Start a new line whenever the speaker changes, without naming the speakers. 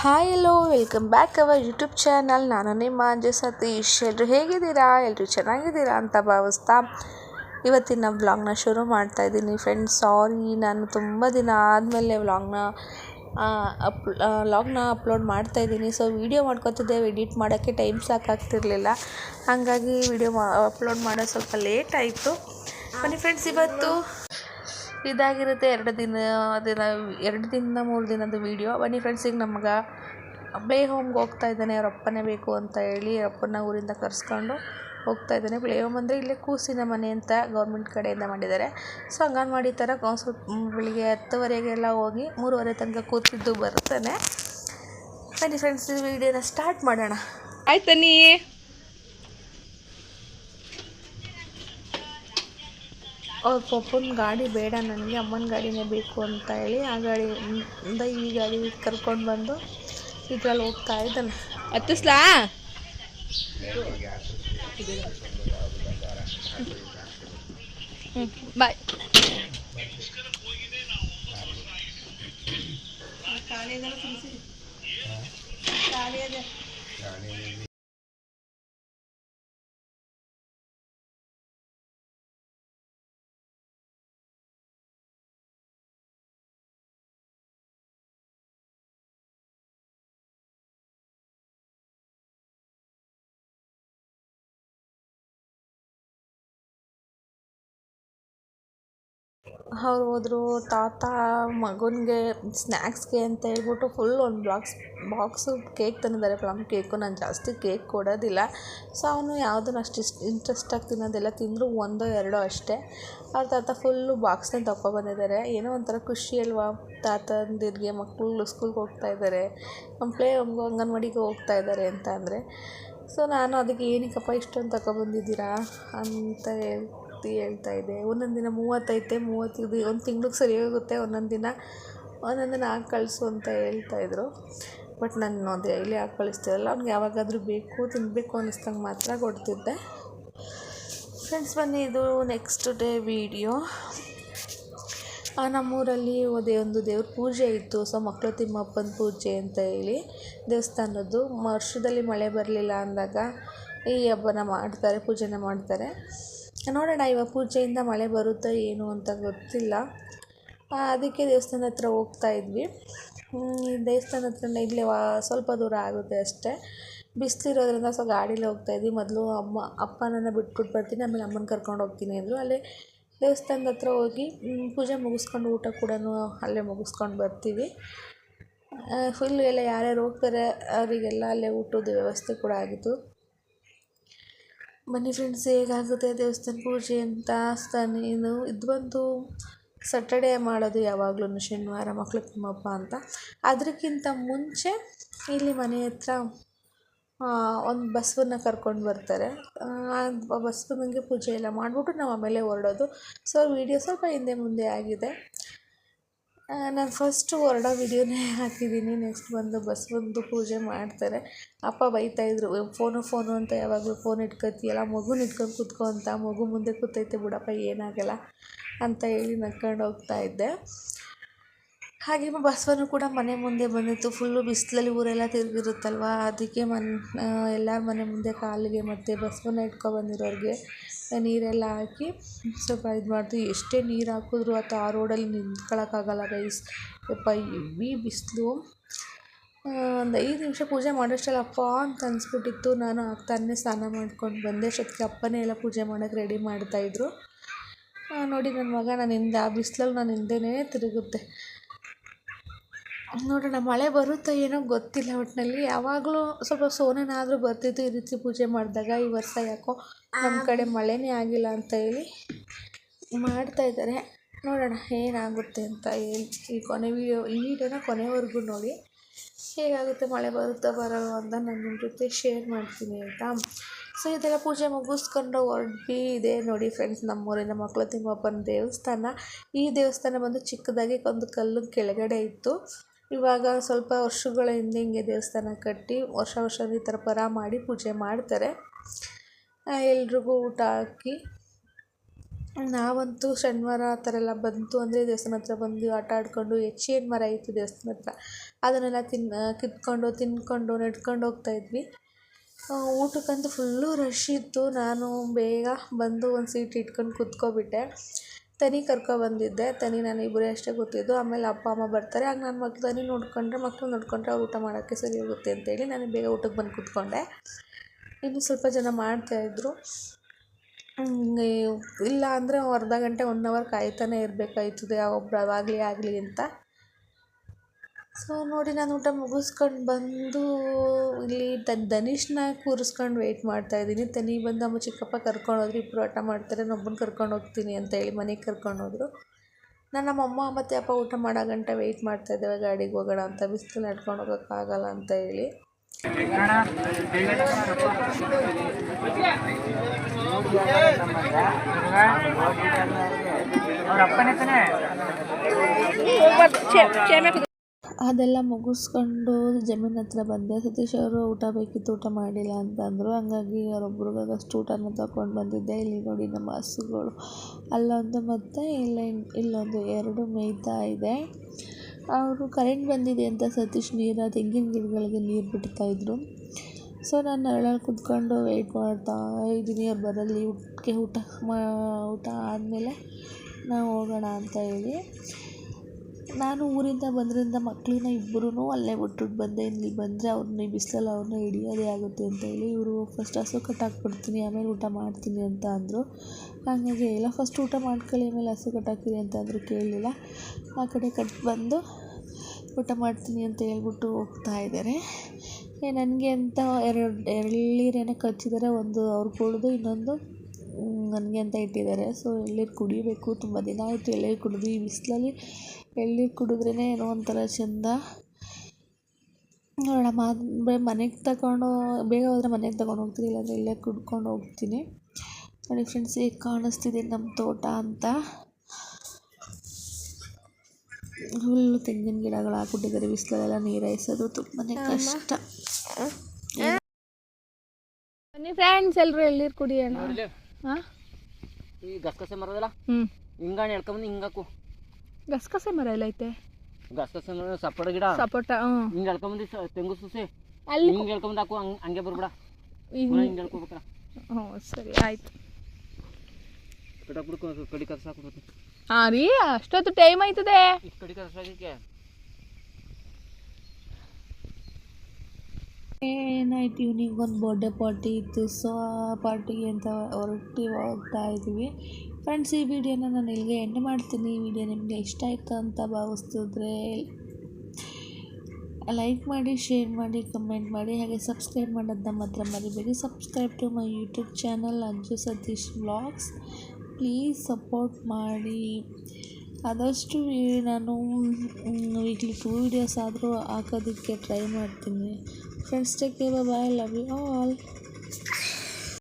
Hi hello welcome back our YouTube channel ನಾನು ನಿಮ್ಮ ಅಂಜು ಸತೀಶ್. ಎಲ್ಲರೂ ಹೇಗಿದ್ದೀರಾ? ಎಲ್ಲರೂ ಚೆನ್ನಾಗಿದ್ದೀರಾ ಅಂತ ಭಾವಿಸ್ತಾ ಇವತ್ತಿನ ವ್ಲಾಗ್ನ ಶುರು ಮಾಡ್ತಾ ಇದ್ದೀನಿ. ಫ್ರೆಂಡ್ಸ್ ಸಾರಿ ನಾನು ತುಂಬ ದಿನ ಆದಮೇಲೆ ವ್ಲಾಗ್ನ ಅಪ್ ವ್ಲಾಗ್ನ ಅಪ್ಲೋಡ್ ಮಾಡ್ತಾ ಇದ್ದೀನಿ. ಸೊ ವೀಡಿಯೋ ಮಾಡ್ಕೊತಿದ್ದೆ ಎಡಿಟ್ ಮಾಡೋಕ್ಕೆ ಟೈಮ್ ಸಾಕಾಗ್ತಿರ್ಲಿಲ್ಲ ಹಾಗಾಗಿ ವಿಡಿಯೋ ಮಾ ಅಪ್ಲೋಡ್ ಮಾಡೋದು ಸ್ವಲ್ಪ ಲೇಟ್ ಆಯಿತು. ಬನ್ನಿ ಫ್ರೆಂಡ್ಸ್ ಇವತ್ತು ಇದಾಗಿರುತ್ತೆ ಎರಡು ದಿನ ದಿನ, ಎರಡು ದಿನ ಮೂರು ದಿನದ ವೀಡಿಯೋ ಬನ್ನಿ ಫ್ರೆಂಡ್ಸ್ ಈಗ ನಮ್ಗೆ ಪ್ಲೇ ಹೋಮ್ಗೆ ಹೋಗ್ತಾ ಇದ್ದಾನೆ, ಅವ್ರ ಅಪ್ಪನೇ ಬೇಕು ಅಂತ ಹೇಳಿ ಅಪ್ಪನ ಊರಿಂದ ಕರೆಸ್ಕೊಂಡು ಹೋಗ್ತಾ ಇದ್ದಾನೆ. ಪ್ಲೇ ಹೋಮ್ ಅಂದರೆ ಇಲ್ಲೇ ಕೂಸಿನ ಮನೆ ಅಂತ ಗೌರ್ಮೆಂಟ್ ಕಡೆಯಿಂದ ಮಾಡಿದ್ದಾರೆ. ಸೊ ಅಂಗನವಾಡಿ ಥರ ಸ್ವಲ್ಪ ಬೆಳಿಗ್ಗೆ ಹತ್ತುವರೆಗೆಲ್ಲ ಹೋಗಿ ಮೂರುವರೆ ತನಕ ಕೂತಿದ್ದು ಬರ್ತಾನೆ. ಬನ್ನಿ ಫ್ರೆಂಡ್ಸ್ ಈ ವಿಡಿಯೋನ ಸ್ಟಾರ್ಟ್ ಮಾಡೋಣ.
ಆಯ್ತು ನೀ
ಅವ್ರ ಪಪ್ಪನ ಗಾಡಿ ಬೇಡ ನನಗೆ ಅಮ್ಮನ ಗಾಡಿನೇ ಬೇಕು ಅಂತ ಹೇಳಿ ಆ ಗಾಡಿಯಿಂದ ಈ ಗಾಡಿ ಕರ್ಕೊಂಡು ಬಂದು ಇದ್ರಲ್ಲಿ ಹೋಗ್ತಾ ಇದ್ದಾನೆ.
ಹತ್ತಿಸ್ಲಾ? ಬಾಯ್.
ಅವ್ರು ಹೋದ್ರು, ತಾತ, ಮಗನಿಗೆ ಸ್ನ್ಯಾಕ್ಸ್ಗೆ ಅಂತ ಹೇಳ್ಬಿಟ್ಟು ಫುಲ್ ಒಂದು ಬಾಕ್ಸ್ ಬಾಕ್ಸು ಕೇಕ್ ತಂದಿದ್ದಾರೆ. ಪ್ಲಮ್ ಕೇಕು ನಾನು ಜಾಸ್ತಿ ಕೇಕ್ ಕೊಡೋದಿಲ್ಲ. ಸೊ ಅವನು ಯಾವುದನ್ನು ಅಷ್ಟು ಇಷ್ಟ ಇಂಟ್ರೆಸ್ಟಾಗಿ ತಿನ್ನೋದೆಲ್ಲ. ತಿಂದರೂ ಒಂದೋ ಎರಡೋ ಅಷ್ಟೇ. ಅವ್ರ ತಾತ ಫುಲ್ಲು ಬಾಕ್ಸ್ನೇ ತಗೊಬಂದಿದ್ದಾರೆ ಏನೋ ಒಂಥರ ಖುಷಿ ಅಲ್ವಾ? ತಾತಂದಿರಿಗೆ ಮಕ್ಕಳು ಸ್ಕೂಲ್ಗೆ ಹೋಗ್ತಾ ಇದ್ದಾರೆ ಪ್ಲೇ ಹೋಮ್ಗೆ ಅಂಗನವಾಡಿಗೆ ಹೋಗ್ತಾ ಇದ್ದಾರೆ ಅಂತ ಅಂದರೆ. ಸೊ ನಾನು ಅದಕ್ಕೆ ಏನಕ್ಕಪ್ಪ ಇಷ್ಟೊಂದು ತಗೊಬಂದಿದ್ದೀರಾ ಅಂತ ಹೇಳ್ತಿ ಹೇಳ್ತಾ ಇದೆ. ಒಂದೊಂದು ದಿನ ಮೂವತ್ತೈತೆ ಮೂವತ್ತು ಇದು ಒಂದು ತಿಂಗ್ಳಿಗೆ ಸರಿ ಹೋಗುತ್ತೆ, ಒಂದೊಂದು ದಿನ ಒಂದೊಂದು ದಿನ ಹಾಕಿ ಕಳಿಸು ಅಂತ ಹೇಳ್ತಾಯಿದ್ರು ಬಟ್ ನಾನು ಡೈಲಿ ಹಾಕಿ ಕಳಿಸ್ತಿರಲ್ಲ, ಅವ್ನಿಗೆ ಯಾವಾಗಾದರೂ ಬೇಕು ತಿನ್ನಬೇಕು ಅನ್ನಿಸ್ದಂಗೆ ಮಾತ್ರ ಕೊಡ್ತಿದ್ದೆ. ಫ್ರೆಂಡ್ಸ್ ಬನ್ನಿ, ಇದು ನೆಕ್ಸ್ಟ್ ಡೇ ವೀಡಿಯೋ ನಮ್ಮೂರಲ್ಲಿ ಅದೇ ಒಂದು ದೇವ್ರ ಪೂಜೆ ಇತ್ತು. ಸೊ ಮಕ್ಕಳು ತಿಮ್ಮಪ್ಪನ ಪೂಜೆ ಅಂತ ಹೇಳಿ ದೇವಸ್ಥಾನದ್ದು. ವರ್ಷದಲ್ಲಿ ಮಳೆ ಬರಲಿಲ್ಲ ಅಂದಾಗ ಈ ಹಬ್ಬನ ಮಾಡ್ತಾರೆ, ಪೂಜೆನ ಮಾಡ್ತಾರೆ. ನೋಡೋಣ ಇವಾಗ ಪೂಜೆಯಿಂದ ಮಳೆ ಬರುತ್ತೋ ಏನು ಅಂತ ಗೊತ್ತಿಲ್ಲ. ಅದಕ್ಕೆ ದೇವಸ್ಥಾನ ಹತ್ರ ಹೋಗ್ತಾ ಇದ್ವಿ. ದೇವಸ್ಥಾನ ಹತ್ರ ಇಲ್ಲಿ ವಾ, ಸ್ವಲ್ಪ ದೂರ ಆಗುತ್ತೆ ಅಷ್ಟೇ. ಬಿಸಿಲಿರೋದ್ರಿಂದ ಸೊ ಗಾಡೀಲಿ ಹೋಗ್ತಾ ಇದ್ವಿ. ಮೊದಲು ಅಮ್ಮ, ಅಪ್ಪನನ್ನು ಬಿಟ್ಬಿಟ್ಟು ಬರ್ತೀನಿ, ಆಮೇಲೆ ಅಮ್ಮನ ಕರ್ಕೊಂಡು ಹೋಗ್ತೀನಿ ಅಂದರು. ಅಲ್ಲೇ ದೇವಸ್ಥಾನದ ಹತ್ರ ಹೋಗಿ ಪೂಜೆ ಮುಗಿಸ್ಕೊಂಡು ಊಟ ಕೂಡ ಅಲ್ಲೇ ಮುಗಿಸ್ಕೊಂಡು ಬರ್ತೀವಿ. ಫುಲ್ ಎಲ್ಲ ಯಾರ್ಯಾರು ಹೋಗ್ತಾರೆ, ಅವರಿಗೆಲ್ಲ ಅಲ್ಲೇ ಊಟದ ವ್ಯವಸ್ಥೆ ಕೂಡ ಆಗಿತ್ತು. ಬನ್ನಿ ಫ್ರೆಂಡ್ಸ್ ಹೇಗಾಗುತ್ತೆ ದೇವಸ್ಥಾನ ಪೂಜೆ ಅಂತ ನೀನು ಇದು ಬಂದು ಸಟರ್ಡೇ ಮಾಡೋದು ಯಾವಾಗಲೂ ಶನಿವಾರ ಮಕ್ಳು ತಿಮ್ಮಪ್ಪ ಅಂತ. ಅದಕ್ಕಿಂತ ಮುಂಚೆ ಇಲ್ಲಿ ಮನೆ ಹತ್ರ ಒಂದು ಬಸವನ್ನ ಕರ್ಕೊಂಡು ಬರ್ತಾರೆ. ಬಸವನಿಗೆ ಪೂಜೆ ಎಲ್ಲ ಮಾಡಿಬಿಟ್ಟು ನಾವು ಆಮೇಲೆ ಹೊರಡೋದು. ಸೊ ವಿಡಿಯೋ ಸ್ವಲ್ಪ ಹಿಂದೆ ಮುಂದೆ ಆಗಿದೆ. ನಾನು ಫಸ್ಟು ಹೊರಡೋ ವಿಡಿಯೋನೇ ಹಾಕಿದ್ದೀನಿ ನೆಕ್ಸ್ಟ್ ಬಂದು ಬಸವನದು ಪೂಜೆ ಮಾಡ್ತಾರೆ. ಅಪ್ಪ ಬೈತಾಯಿದ್ರು ಫೋನು ಫೋನು ಅಂತ ಯಾವಾಗಲೂ ಫೋನ್ ಇಟ್ಕೊತೀಯಲ್ಲ ಮಗುನ ಇಟ್ಕೊಂಡು ಕೂತ್ಕೊ ಅಂತ? ಮಗು ಮುಂದೆ ಕೂತೈತೆ ಬಿಡಪ್ಪ, ಏನಾಗಲ್ಲ? ಅಂತ ಹೇಳಿ ನಕ್ಕೊಂಡು ಹೋಗ್ತಾ ಇದ್ದೆ. ಹಾಗೆ ಬಸವನು ಕೂಡ ಮನೆ ಮುಂದೆ ಬಂದಿತ್ತು. ಫುಲ್ಲು ಬಿಸಿಲಲ್ಲಿ ಊರೆಲ್ಲ ತಿರುಗಿರುತ್ತಲ್ವ? ಅದಕ್ಕೆ ಮನ್ ಎಲ್ಲರ ಮನೆ ಮುಂದೆ ಕಾಲಿಗೆ ಮತ್ತು ಬಸವನ ಇಟ್ಕೊಬಂದಿರೋರಿಗೆ ನೀರೆಲ್ಲ ಹಾಕಿ ಸ್ವಲ್ಪ ಇದು ಮಾಡ್ತೀವಿ. ಎಷ್ಟೇ ನೀರು ಹಾಕಿದ್ರು ಅಥ್ವಾ ಆ ರೋಡಲ್ಲಿ ನಿಂತ್ಕೊಳ್ಳೋಕ್ಕಾಗಲ್ಲ ಗೈಸ್ ಯಪ್ಪ, ಹೆವಿ ಬಿಸಿಲು. ಒಂದು ಐದು ನಿಮಿಷ ಪೂಜೆ ಮಾಡೋಷ್ಟರಲ್ಲಿ ಅಪ್ಪ ಅಂತ ಅನಿಸ್ಬಿಟ್ಟಿತ್ತು. ನಾನು ಆಗ್ತಾನೆ ಸ್ನಾನ ಮಾಡ್ಕೊಂಡು ಬಂದೆ. ಅಷ್ಟೊತ್ತಿಗೆ ಅಪ್ಪನೇ ಎಲ್ಲ ಪೂಜೆ ಮಾಡೋಕ್ಕೆ ರೆಡಿ ಮಾಡ್ತಾಯಿದ್ರು ನೋಡಿ ನನ್ನ ಮಗ, ನಾನು ಹಿಂದೆ, ಆ ಬಿಸಿಲಲ್ಲಿ ನಾನು ಹಿಂದೆನೇ ತಿರುಗುತ್ತೆ. ನೋಡೋಣ ಮಳೆ ಬರುತ್ತೋ ಏನೋ ಗೊತ್ತಿಲ್ಲ ಒಟ್ಟಿನಲ್ಲಿ ಯಾವಾಗಲೂ ಸ್ವಲ್ಪ ಸೋನೆನಾದರೂ ಬರ್ತಿತ್ತು ಈ ರೀತಿ ಪೂಜೆ ಮಾಡಿದಾಗ ಈ ವರ್ಷ ಯಾಕೋ ನಮ್ಮ ಕಡೆ ಮಳೆನೇ ಆಗಿಲ್ಲ ಅಂತ ಹೇಳಿ ಮಾಡ್ತಾಯಿದ್ದಾರೆ ನೋಡೋಣ ಏನಾಗುತ್ತೆ ಅಂತ ಹೇಳಿ. ಈ ಕೊನೆ ವೀಡಿಯೋ ಈ ವಿಡಿಯೋನ ಕೊನೆವರೆಗೂ ನೋಡಿ. ಹೇಗಾಗುತ್ತೆ ಮಳೆ ಬರುತ್ತೋ ಬರೋ ಅಂತ ನಾನು ನಿಮ್ಮ ಜೊತೆ ಶೇರ್ ಮಾಡ್ತೀನಿ ಅಂತ ಸೊ ಇದೆಲ್ಲ ಪೂಜೆ ಮುಗಿಸ್ಕೊಂಡು ಹೊರಡ್ಬಿ ಇದೆ ನೋಡಿ ಫ್ರೆಂಡ್ಸ್ ನಮ್ಮೂರಿನ ಮಕ್ಕಳು ತಿಮ್ಮಪ್ಪನ ದೇವಸ್ಥಾನ. ಈ ದೇವಸ್ಥಾನ ಬಂದು ಚಿಕ್ಕದಾಗಿ ಒಂದು ಕಲ್ಲು ಕೆಳಗಡೆ ಇತ್ತು. ಇವಾಗ ಸ್ವಲ್ಪ ವರ್ಷಗಳ ಹಿಂದೆ ಹಿಂಗೆ ದೇವಸ್ಥಾನ ಕಟ್ಟಿ ವರ್ಷ ವರ್ಷ ಈ ಥರ ಪರ ಮಾಡಿ ಪೂಜೆ ಮಾಡ್ತಾರೆ. ಎಲ್ರಿಗೂ ಊಟ ಹಾಕಿ. ನಾವಂತೂ ಶನಿವಾರ ಆ ಥರ ಎಲ್ಲ ಬಂತು ಅಂದರೆ ದೇವಸ್ಥಾನ ಹತ್ರ ಬಂದು ಆಟ ಆಡಿಕೊಂಡು ಹೆಚ್ಚಿನ ಮರ ಇತ್ತು ದೇವಸ್ಥಾನ ಹತ್ರ, ಅದನ್ನೆಲ್ಲ ತಿನ್ ಕಿತ್ಕೊಂಡು ತಿಂದ್ಕೊಂಡು ನಡ್ಕೊಂಡು ಹೋಗ್ತಾಯಿದ್ವಿ ಊಟಕ್ಕಂತೂ ಫುಲ್ಲು ರಶ್ ಇತ್ತು. ನಾನು ಬೇಗ ಬಂದು ಒಂದು ಸೀಟ್ ಇಟ್ಕೊಂಡು ಕೂತ್ಕೊಬಿಟ್ಟೆ. ತನಿ ಕರ್ಕೊಬಂದಿದ್ದೆ ತನಿ ನಾನು ಇಬ್ಬರೇ ಅಷ್ಟೇ ಗೊತ್ತಿದ್ದು. ಆಮೇಲೆ ಅಪ್ಪ, ಅಮ್ಮ ಬರ್ತಾರೆ. ಆಗ ನಾನು ಮಕ್ಳು, ತನಿ ನೋಡ್ಕೊಂಡ್ರೆ ಮಕ್ಕಳು ನೋಡ್ಕೊಂಡ್ರೆ ಅವ್ರು ಊಟ ಮಾಡೋಕ್ಕೆ ಸರಿ ಹೋಗುತ್ತೆ ಅಂತೇಳಿ ನಾನು ಬೇಗ ಊಟಕ್ಕೆ ಬಂದು ಕೂತ್ಕೊಂಡೆ. ಇನ್ನು ಸ್ವಲ್ಪ ಜನ ಮಾಡ್ತಾಯಿದ್ರು ಇಲ್ಲ ಅಂದರೆ ಅರ್ಧ ಗಂಟೆ ಒನ್ ಅವರ್ ಕಾಯ್ತಾನೆ ಇರಬೇಕಾಯ್ತದೆ. ಒಬ್ಬರು ಆಗಲಿ ಆಗಲಿ ಅಂತ. ಸೊ ನೋಡಿ ನಾನು ಊಟ ಮುಗಿಸ್ಕೊಂಡು ಬಂದು ಇಲ್ಲಿ ಧನಿಷ್ನ ಕೂರಿಸ್ಕೊಂಡು ವೆಯ್ಟ್ ಮಾಡ್ತಾಯಿದ್ದೀನಿ ತನಿ ಬಂದು ನಮ್ಮ ಚಿಕ್ಕಪ್ಪ ಕರ್ಕೊಂಡು ಹೋದ್ರು ಇಬ್ಬರು ಆಟ ಮಾಡ್ತಾರೆ ನನ್ನೊಬ್ಬನ ಕರ್ಕೊಂಡು ಹೋಗ್ತೀನಿ ಅಂತ ಹೇಳಿ ಮನೆಗೆ ಕರ್ಕೊಂಡು ಹೋದರು ನಾನು ನಮ್ಮ ಅಮ್ಮ ಮತ್ತು ಅಪ್ಪ ಊಟ ಮಾಡೋ ಗಂಟ ವೆಯ್ಟ್ ಮಾಡ್ತಾಯಿದ್ದೇವೆ ಗಾಡಿಗೆ ಹೋಗೋಣ ಅಂತ ಬಿಸಿಲು ನಡ್ಕೊಂಡು ಹೋಗೋಕ್ಕಾಗಲ್ಲ ಅಂತ ಹೇಳಿ
ಅವ್ರ ಅಪ್ಪನೇ ತಾನೇ
ಅದೆಲ್ಲ ಮುಗಿಸ್ಕೊಂಡು ಜಮೀನ್ ಹತ್ರ ಬಂದೆ. ಸತೀಶ್ ಅವರು ಊಟ ಬೇಕಿತ್ತು ಊಟ ಮಾಡಿಲ್ಲ ಅಂತ ಅಂದರು. ಹಂಗಾಗಿ ಅವರೊಬ್ರಿಗಾಗಷ್ಟು ಊಟನ ತಗೊಂಡು ಬಂದಿದ್ದೆ. ಇಲ್ಲಿ ನೋಡಿ ನಮ್ಮ ಹಸುಗಳು. ಅಲ್ಲೊಂದು ಮತ್ತು, ಇಲ್ಲ ಇಲ್ಲೊಂದು ಎರಡು ಮೇಯ್ತಾ ಇದೆ. ಅವರು ಕರೆಂಟ್ ಬಂದಿದೆ ಅಂತ ಸತೀಶ್ ನೀರು, ತೆಂಗಿನ ಗಿಡಗಳಿಗೆ ನೀರು ಬಿಡ್ತಾಯಿದ್ರು ಸೊ, ನಾನು ನೆರಳಲ್ಲಿ ಕುತ್ಕೊಂಡು ವೆಯ್ಟ್ ಮಾಡ್ತಾ ಇದ್ದೀನಿ. ಅವ್ರು ಬರಲ್ಲಿ ಊಟಕ್ಕೆ ಊಟ ಮಾ, ಊಟ ಆದಮೇಲೆ ನಾವು ಹೋಗೋಣ ಅಂತ ಹೇಳಿ. ನಾನು ಊರಿಂದ ಬಂದರಿಂದ ಮಕ್ಕಳನ್ನ ಇಬ್ಬರೂ ಅಲ್ಲೇ ಬಿಟ್ಬಿಟ್ಟು ಬಂದೆ. ಇಲ್ಲಿ ಬಂದರೆ ಅವ್ರನ್ನ ಈ ಬಿಸಿಲಲ್ಲಿ ಅವ್ರನ್ನ ಹಿಡಿಯೋದೇ ಆಗುತ್ತೆ ಅಂತ ಹೇಳಿ ಇವರು ಫಸ್ಟ್ ಹಸು ಕಟ್ಟಾಕ್ಬಿಡ್ತೀನಿ ಆಮೇಲೆ ಊಟ ಮಾಡ್ತೀನಿ ಅಂತ ಅಂದರು. ಹಾಗಾಗಿ ಇಲ್ಲ ಫಸ್ಟ್ ಊಟ ಮಾಡ್ಕೊಳ್ಳಿ, ಆಮೇಲೆ ಹಸು ಕಟ್ಟಾಕಿರಿ ಅಂತ ಅಂದರು ಕೇಳಲಿಲ್ಲ. ಆ ಕಡೆ ಕಟ್ ಬಂದು ಊಟ ಮಾಡ್ತೀನಿ ಅಂತ ಹೇಳ್ಬಿಟ್ಟು ಹೋಗ್ತಾ ಇದ್ದಾರೆ. ನನಗೆ ಅಂತ ಎರಡು ಎಳ್ಳೀರೇನೋ ಕಚ್ಚಿದ್ದಾರೆ ಒಂದು ಅವ್ರು ಕುಡಿದು ಇನ್ನೊಂದು ನನಗೆ ಅಂತ ಇಟ್ಟಿದ್ದಾರೆ. ಸೊ ಎಳ್ಳೀರು ಕುಡಿಬೇಕು, ತುಂಬ ದಿನ ಆಯಿತು ಎಳ್ಳೀರು ಕುಡಿದು ಈ ಬಿಸಿಲಲ್ಲಿ ಎಳ್ನೀರು ಕುಡಿದ್ರೇ ಏನೋ ಒಂಥರ ಚೆಂದ. ನೋಡೋಣ ಮಾ ಮನೆಗೆ ತಗೊಂಡು ಬೇಗ ಹೋದರೆ ಮನೆಗೆ ತಗೊಂಡು ಹೋಗ್ತೀನಿ ಇಲ್ಲಾಂದರೆ ಇಲ್ಲೇ ಕುಡ್ಕೊಂಡು ಹೋಗ್ತೀನಿ. ನೋಡಿ ಫ್ರೆಂಡ್ಸ್ ಈಗ ಕಾಣಿಸ್ತಿದೆ ನಮ್ಮ ತೋಟ ಅಂತ. ಹುಲ್ಲು ತೆಂಗಿನ ಗಿಡಗಳು ಹಾಕ್ಬಿಟ್ಟಿದ್ದಾರೆ ಬಿಸಿಲಲ್ಲೆಲ್ಲ ನೀರು ಹಾಯಿಸೋದು ತುಂಬಾ ಕಷ್ಟ.
ಬನ್ನಿ ಫ್ರೆಂಡ್ಸ್ ಎಲ್ಲರೂ ಎಲ್ಲಿರು ಕುಡಿಯೋಣ ಹಾಂ?
ಈ ಗಸಗಸೆ ಮರದಲ್ಲ?
ಹ್ಞೂ
ಹಿಂಗಾಣಿ ಎಳ್ಕೊಂಬಂದು ಹಿಂಗಾಕು
ಗಸಗಸೆ ಮರ ಎಲ್ಲ ಐತೆ.
ಗಸಗಸೆ ಅಂದ್ರೆ ಸಪೋಟ ಗಿಡ?
ಸಪೋಟ ಹ್ಞೂ.
ಹಿಂಗೆ ಬಂದಿ ತೆಂಗು ಸುಸಿ?
ಅಲ್ಲಿ
ಹಿಂಗೆ ಎಳ್ಕೊಂಬಂದು ಹಾಕು ಹಂಗೆ ಹಂಗೆ ಬರ್ಬೇಡ. ಹಿಂಗೆ ಎಳ್ಕೊಬೇಕಾರ
ಹ್ಞೂ ಸರಿ ಆಯ್ತು.
ಕಟಾಕ್ಬಿಡ್ಕೊ ಕಡಿ ಕರ್ಸ ಹಾಕ್ಬಿಡ್ತೀನಿ
ಹಾಂ ರೀ ಅಷ್ಟೊತ್ತು ಟೈಮ್ ಆಯ್ತದೆ.
ಕಡಿ ಕರ್ಸ ಹಾಕಿಕ್ಕೆ
ನೈಟ್ ಈವ್ನಿಂಗ್ ಒಂದು ಬರ್ಡೇ ಪಾರ್ಟಿ ಇತ್ತು. ಸೊ ಆ ಪಾರ್ಟಿಗೆ ಅಂತ ಹೊರಟಿ ಹೋಗ್ತಾ ಇದ್ದೀವಿ ಫ್ರೆಂಡ್ಸ್, ಈ ವಿಡಿಯೋನ ನಾನು ಇಲ್ಲಿಗೆ ಎಂಡ್ ಮಾಡ್ತೀನಿ. ಈ ವಿಡಿಯೋ ನಿಮಗೆ ಇಷ್ಟ ಆಯಿತು ಅಂತ ಭಾವಿಸ್ತಿದ್ರೆ ಲೈಕ್ ಮಾಡಿ ಶೇರ್ ಮಾಡಿ ಕಮೆಂಟ್ ಮಾಡಿ, ಹಾಗೆ ಸಬ್ಸ್ಕ್ರೈಬ್ ಮಾಡೋದನ್ನ ಮಾತ್ರ ಮರಿಬೇಡಿ. Subscribe to my YouTube channel Anju Satish vlogs please support ಮಾಡಿ. ಆದಷ್ಟು ನಾನು ವೀಕ್ಲಿ ಟೂ ವೀಡಿಯೋಸ್ ಆದರೂ ಹಾಕೋದಕ್ಕೆ ಟ್ರೈ ಮಾಡ್ತೀನಿ. Friends take care bye love you all